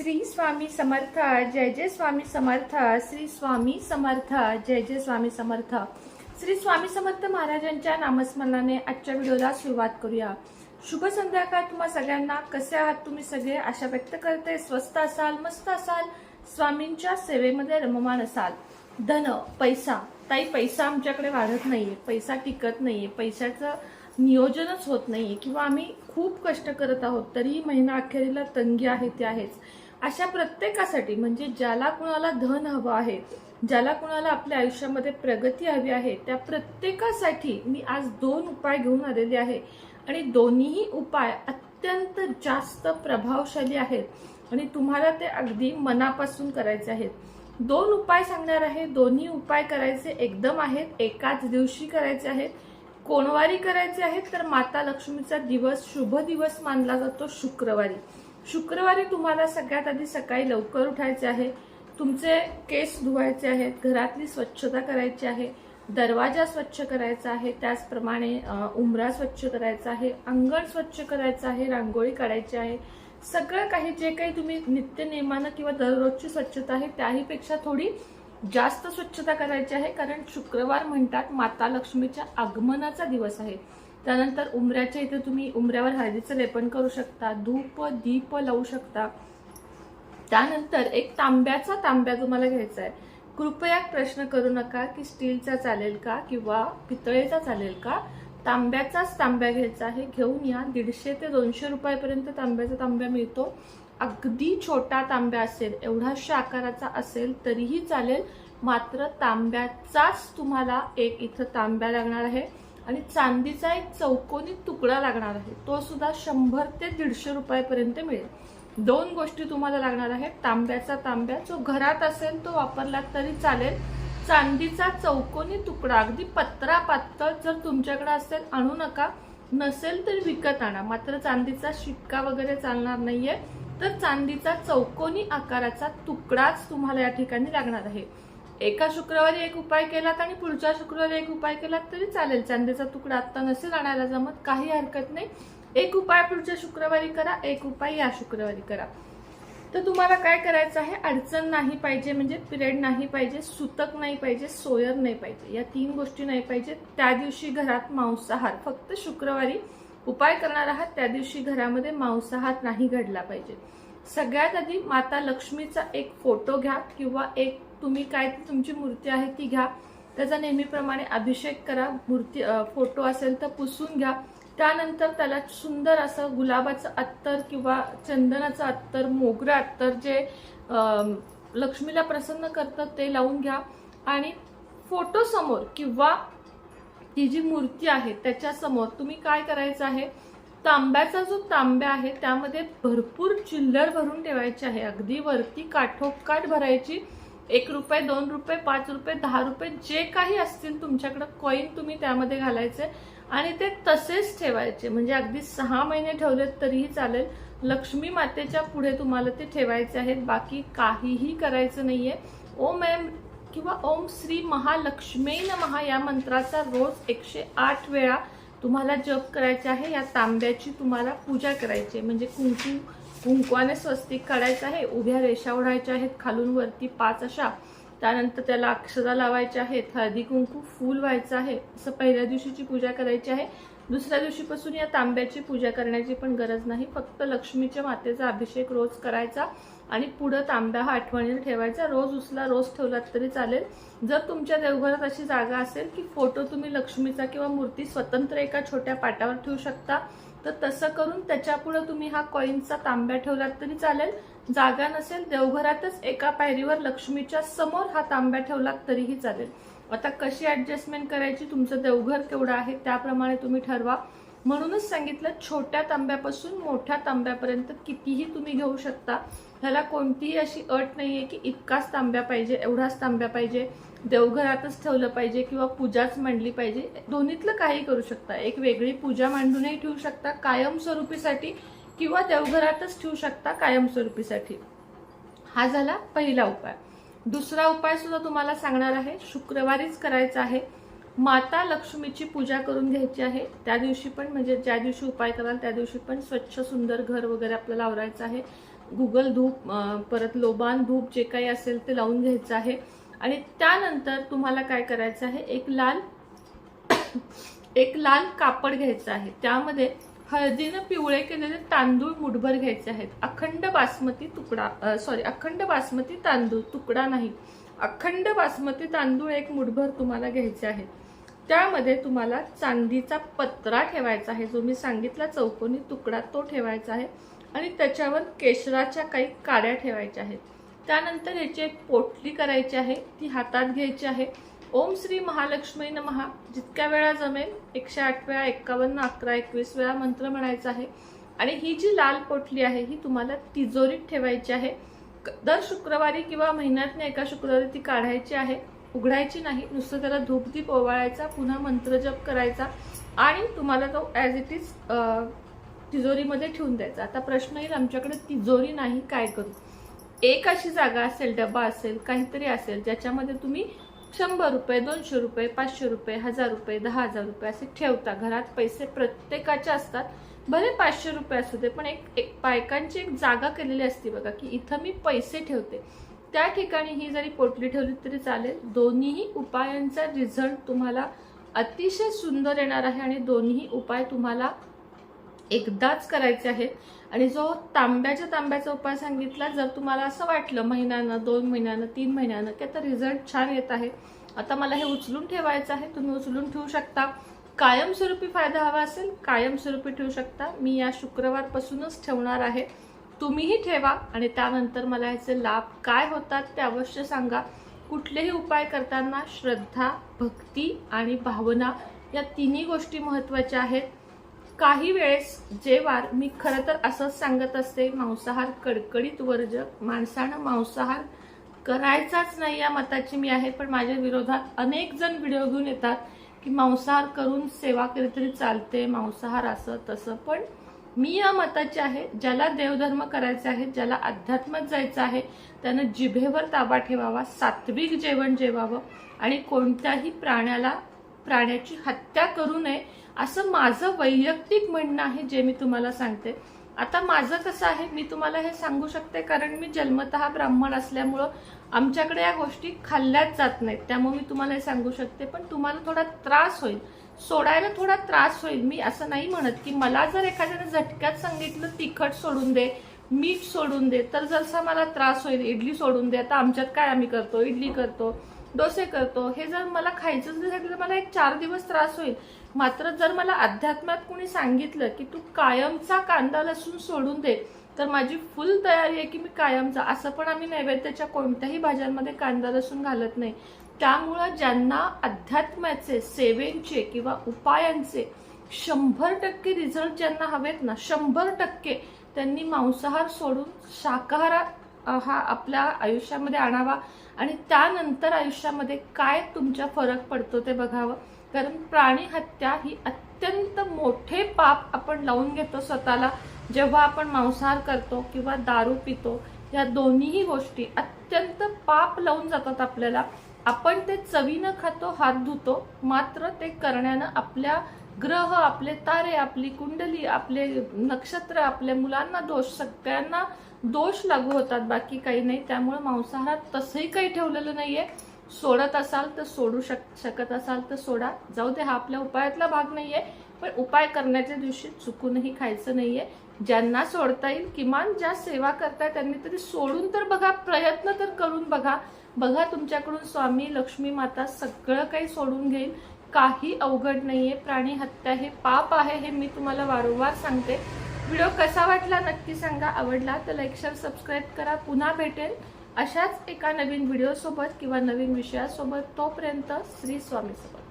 श्री स्वामी समर्थ जय जय स्वामी समर्थ श्री स्वामी समर्थ जय जय स्वामी समर्थ. श्री स्वामी समर्थ महाराजांच्या नामस्मरणाने आजच्या व्हिडिओला सुरुवात करूया. शुभ संध्याकाळ तुम्हा सगळ्यांना. कसे आहात तुम्ही सगळे? आशा व्यक्त करते. स्वस्त असाल मस्त असाल. स्वामींच्या सेवेमध्ये रममान असाल. धन पैसा. ताई पैसा आमच्याकडे वाढत नाहीये. पैसा टिकत नाहीये. पैशाचं नियोजनच होत नाहीये. किंवा आम्ही खूप कष्ट करत आहोत तरीही महिना अखेरीला तंगी आहे ते आहेच. अशा प्रत्येकासाठी म्हणजे ज्याला कुणाला धन हवं आहे ज्याला कुणाला आपल्या आयुष्यामध्ये प्रगती हवी आहे त्या प्रत्येकासाठी मी आज दोन उपाय घेऊन आलेले आहे. आणि दोन्हीही उपाय अत्यंत जास्त प्रभावशाली आहेत. आणि तुम्हाला ते अगदी मनापासून करायचे आहेत. दोन उपाय सांगणार आहे. दोन्ही उपाय करायचे एकदम आहेत. एकाच दिवशी करायचे आहेत. कोणवारी करायचे आहेत तर माता लक्ष्मीचा दिवस शुभ दिवस मानला जातो शुक्रवारी. शुक्रवारी तुम्हाला सगळ्यात आधी सकाळी लवकर उठायचे आहे. तुमचे केस धुवायचे आहेत घरातली स्वच्छता करायची आहे दरवाजा स्वच्छ करायचा आहे त्याचप्रमाणे उमरा उंबरा स्वच्छ करायचा आहे अंगण स्वच्छ करायचं आहे रांगोळी काढायची आहे. सगळं काही जे काही तुम्ही नित्य नियमानं किंवा दररोजची स्वच्छता आहे त्याहीपेक्षा थोडी जास्त स्वच्छता करायची आहे कारण शुक्रवार म्हणतात माता लक्ष्मीच्या आगमनाचा दिवस आहे. त्यानंतर उमऱ्याच्या इथे तुम्ही उमऱ्यावर हळदीचं लेपन करू शकता धूप दीप लावू शकता. त्यानंतर एक तांब्याचा तांब्या तुम्हाला घ्यायचा आहे. कृपया प्रश्न करू नका की स्टीलचा चालेल का किंवा पितळेचा चालेल का? तांब्याचाच तांब्या घ्यायचा आहे. घेऊन या. दीडशे ते दोनशे रुपयापर्यंत तांब्याचा तांब्या मिळतो. अगदी छोटा तांब्या असेल एवढाशा आकाराचा असेल तरीही चालेल. मात्र तांब्याचाच तुम्हाला एक इथं तांब्या लागणार आहे. आणि चांदीचा एक चौकोनी तुकडा लागणार आहे. तो सुद्धा शंभर ते दीडशे रुपयापर्यंत मिळेल. दोन गोष्टी तुम्हाला लागणार आहेत. तांब्याचा तांब्या. जो घरात असेल तो वापरला तरी चालेल. चांदीचा चौकोनी तुकडा. अगदी पत्रा पातळ जर तुमच्याकडे असेल आणू नका. नसेल तर विकत आणा. मात्र चांदीचा शिक्का वगैरे चालणार नाहीये. तर चांदीचा चौकोनी आकाराचा तुकडाच तुम्हाला या ठिकाणी लागणार आहे. एका शुक्रवारी एक उपाय केलात आणि पुढच्या शुक्रवारी एक उपाय केलात तरी चालेल. चांदीचा तुकडा आत्ता नसेल आणायला जमत काही हरकत नाही. एक उपाय पुढच्या शुक्रवारी करा एक उपाय या शुक्रवारी करा. तर तुम्हाला काय करायचं आहे? अडचण नाही पाहिजे म्हणजे पिरियड नाही पाहिजे सुतक नाही पाहिजे सोयर नाही पाहिजे. या तीन गोष्टी नाही पाहिजे त्या दिवशी घरात मांसाहार फक्त शुक्रवारी उपाय करणार आहात त्या दिवशी घरामध्ये मांसाहार नाही घडला पाहिजे. सगळ्यात आधी माता लक्ष्मीचा एक फोटो घ्या किंवा एक तुम्ही काय ती तुमची मूर्ती आहे ती घ्या. त्याचा नेहमीप्रमाणे अभिषेक करा. मूर्ती फोटो असेल तर पुसून घ्या. त्यानंतर त्याला सुंदर असं गुलाबाचं अत्तर किंवा चंदनाचं अत्तर मोगरा अत्तर जे लक्ष्मीला प्रसन्न करतं ते लावून घ्या. आणि फोटोसमोर किंवा ती जी मूर्ती आहे त्याच्यासमोर तुम्ही काय करायचं आहे? तांब्याचा जो तांब्या आहे त्यामध्ये भरपूर चिल्लर भरून ठेवायची आहे. अगदी वरती काठोकाठ भरायची. एक रुपये दोन रुपये पाच रुपये दहा रुपये जे काही असतील तुमच्याकडे कॉईन तुम्ही त्यामध्ये घालायचे आणि ते तसेच ठेवायचे. म्हणजे अगदी सहा महिने ठेवलेत तरीही चालेल. लक्ष्मी मातेच्या पुढे तुम्हाला ते ठेवायचे आहेत. बाकी काहीही करायचं नाहीये. ओम एम किंवा ओम श्री महालक्ष्मी महा या मंत्राचा रोज एकशे आठ वेळा तुम्हाला जप करायचे आहे. या तांब्याची तुम्हाला पूजा करायची आहे. म्हणजे कुंकू कुंकवाने स्वस्तिक काढायचं आहे उभ्या रेषा ओढायच्या आहेत खालून वरती पाच अशा. त्यानंतर त्याला अक्षरा लावायच्या आहेत हळदी कुंकू फूल व्हायचं आहे असं पहिल्या दिवशीची पूजा करायची आहे. दुसऱ्या दिवशीपासून या तांब्याची पूजा करण्याची पण गरज नाही फक्त लक्ष्मीच्या मातेचा अभिषेक रोज करायचा आणि पुढं तांब्या हा आठवणीने ठेवायचा. रोज उचला रोज ठेवलात तरी चालेल. जर तुमच्या देवघरात अशी जागा असेल की फोटो तुम्ही लक्ष्मीचा किंवा मूर्ती स्वतंत्र एका छोट्या पाटावर ठेवू शकता. तर तसं करून त्याच्यापुढं तुम्ही हा कॉईनचा तांब्या ठेवलात तरी चालेल. जागा नसेल देवघरातच एका पायरीवर लक्ष्मीच्या समोर हा तांब्या ठेवलात तरीही चालेल. आता कशी ऍडजस्टमेंट करायची तुमचं देवघर केवढं आहे त्याप्रमाणे तुम्ही ठरवा. म्हणूनच सांगितलं छोट्या तांब्यापासून मोठ्या तांब्यापर्यंत कितीही तुम्ही घेऊ शकता. ह्याला कोणतीही अशी अट नाहीये की इतकाच तांब्या पाहिजे एवढाच तांब्या पाहिजे. देवघरातच ठेवलं पाहिजे किंवा पूजाच मांडली पाहिजे. दोन्हीतलं काही करू शकता. एक वेगळी पूजा मांडूनही ठेवू शकता कायमस्वरूपीसाठी किंवा देवघरातच ठेवू शकता कायमस्वरूपीसाठी हा झाला पहिला उपाय. दुसरा उपाय सुद्धा तुम्हाला सांगणार आहे. शुक्रवारीच करायचा आहे. माता लक्ष्मीची पूजा करून घ्यायची आहे. त्या दिवशी पण म्हणजे ज्या दिवशी उपाय कराल त्या दिवशी पण स्वच्छ सुंदर घर वगैरे आपल्याला आवरायचं आहे. गुगल धूप परत लोबान धूप जे काही असेल ते लावून घ्यायचं आहे. आणि त्यानंतर तुम्हाला काय करायचं आहे? एक लाल एक लाल कापड घ्यायचं आहे. त्यामध्ये हळदीनं पिवळे केलेले तांदूळ मुठभर घ्यायचे आहेत. अखंड बासमती तुकडा सॉरी अखंड बासमती तांदूळ तुकडा नाही. अखंड बासमती तांदूळ एक मुठभर तुम्हाला घ्यायचे आहे. त्यामध्ये तुम्हाला चांदीचा पत्रा ठेवायचा आहे. जो मी सांगितला चौकोनी तुकडा तो ठेवायचा आहे. आणि त्याच्यावर केशराच्या काही काड्या ठेवायच्या आहेत. त्यानंतर याची एक पोटली करायची आहे ती हातात घ्यायची आहे. ओम श्री महालक्ष्मी नमहा जितक्या वेळा जमेल एकशे आठ वेळा एक्कावन्न अकरा एकवीस वेळा मंत्र म्हणायचा आहे. आणि ही जी लाल पोटली आहे ही तुम्हाला तिजोरीत ठेवायची आहे. क- दर शुक्रवारी किंवा महिन्यातनं एका शुक्रवारी ती काढायची आहे. उघडायची नाही नुसतं त्याला धूपदीप ओवाळायचा पुन्हा मंत्रजप करायचा आणि तुम्हाला तो ॲज इट इज तिजोरीमध्ये ठेवून द्यायचा. आता प्रश्न येईल आमच्याकडे तिजोरी नाही काय करू? एक अशी जागा असेल डबा असेल काहीतरी असेल ज्याच्यामध्ये तुम्ही शंभर रुपये दोनशे रुपये पाचशे रुपये हजार रुपये दहा हजार रुपये असे ठेवता. घरात पैसे प्रत्येकाचे असतात. भले पाचशे रुपये असू दे पण एक एक बायकांची एक जागा केलेली असते बघा की इथं मी पैसे ठेवते. त्या ठिकाणी ही जरी पोटली ठेवली तरी चालेल. दोन्हीही उपायांचा रिझल्ट तुम्हाला अतिशय सुंदर येणार आहे आणि दोन्ही उपाय तुम्हाला एकदाच करायचे आहेत. आणि जो तांब्याच्या तांब्याचा उपाय सांगितला जर तुम्हाला असं वाटलं महिन्यानं दोन महिन्यानं तीन महिन्यानं की आता रिझल्ट छान येत आहे. आता मला हे उचलून ठेवायचं आहे तुम्ही उचलून ठेवू शकता. कायमस्वरूपी फायदा हवा असेल कायमस्वरूपी ठेवू शकता. मी या शुक्रवारपासूनच ठेवणार आहे. तुम्हीही ठेवा आणि त्यानंतर मला ह्याचे लाभ काय होतात ते अवश्य सांगा. कुठलेही उपाय करताना श्रद्धा भक्ती आणि भावना या तिन्ही गोष्टी महत्त्वाच्या आहेत. काही वेळेस जे वार मी खरं तर असंच सांगत असते मांसाहार कडकडीत वर्ज माणसानं मांसाहार करायचाच नाही या मताची मी आहे पण माझ्या विरोधात अनेक जण व्हिडिओ घेऊन येतात की मांसाहार करून सेवा केली तरी चालते मांसाहार असं तसं. पण मी या मताची आहे ज्याला देवधर्म करायचे आहे ज्याला अध्यात्मात जायचं आहे त्यानं जिभेवर ताबा ठेवावा सात्विक जेवण जेवावं आणि कोणत्याही प्राण्याला प्राण्याची हत्या करू नये असं माझं वैयक्तिक म्हणणं आहे जे मी तुम्हाला सांगते. आता माझं कसं आहे मी तुम्हाला हे सांगू शकते कारण मी जन्मतः ब्राह्मण असल्यामुळं आमच्याकडे या गोष्टी खाल्ल्याच जात नाहीत. त्यामुळे मी तुम्हाला हे सांगू शकते पण तुम्हाला थोडा त्रास होईल. सोडायला थोडा त्रास होईल. मी असं नाही म्हणत की मला जर एखाद्याने झटक्यात सांगितलं तिखट सोडून दे मीठ सोडून दे तर जसा मला त्रास होईल. इडली सोडून दे. आता आमच्यात काय आम्ही करतो? इडली करतो. डोसे करतो. हे जर मला खायचंच नाही तर मला एक चार दिवस त्रास होईल. मात्र जर मला अध्यात्मात कुणी सांगितलं की तू कायमचा कांदा लसूण सोडून दे तर माझी फुल तयारी आहे की मी कायमचा. असं पण आम्ही नैवेद्याच्या कोणत्याही भाज्यांमध्ये कांदा लसूण घालत नाही. त्यामुळं ज्यांना अध्यात्माचे सेवेंचे किंवा उपायांचे शंभर टक्के रिझल्ट ज्यांना हवेत ना शंभर टक्के त्यांनी मांसाहार सोडून शाकाहारात हा आपल्या आयुष्यामध्ये आणावा आणि त्यानंतर आयुष्यामध्ये काय तुमच्या फरक पडतो ते बघावं. कारण प्राणी हत्या ही अत्यंत मोठे पाप आपण लावून घेतो स्वतःला. जेव्हा आपण मांसाहार करतो किंवा दारू पितो या दोन्हीही गोष्टी अत्यंत पाप लावून जातात आपल्याला. आपण ते चवीनं खातो हात धुतो मात्र ते करण्यानं आपल्या ग्रह आपले तारे आपली कुंडली आपले नक्षत्र आपल्या मुलांना दोष सगळ्यांना दोष लागू होतात बाकी काही नाही. त्यामुळे मांसाहारात तसंही काही ठेवलेलं नाही आहे सोडत असाल तर सोडू शक शकत असाल तर सोडा. जाऊ दे हा आपल्या उपायातला भाग नाही आहे पण उपाय करण्याच्या दिवशी चुकूनही खायचं नाही आहे ज्यांना सोडता येईल किमान ज्या सेवा करताय त्यांनी तरी सोडून तर बघा प्रयत्न तर करून बघा. बघा तुमच्याकडून स्वामी लक्ष्मी माता सगळं काही सोडून घेईल. काही अवघड नाही आहे प्राणी हत्या हे पाप आहे हे मी तुम्हाला वारंवार सांगते. व्हिडिओ कसा वाटला नक्की सांगा. आवडला तर लाईक शेअर सबस्क्राईब करा. पुन्हा भेटेल अशाच एका नवीन व्हिडिओसोबत किंवा नवीन विषयासोबत. तोपर्यंत श्री स्वामीसोबत.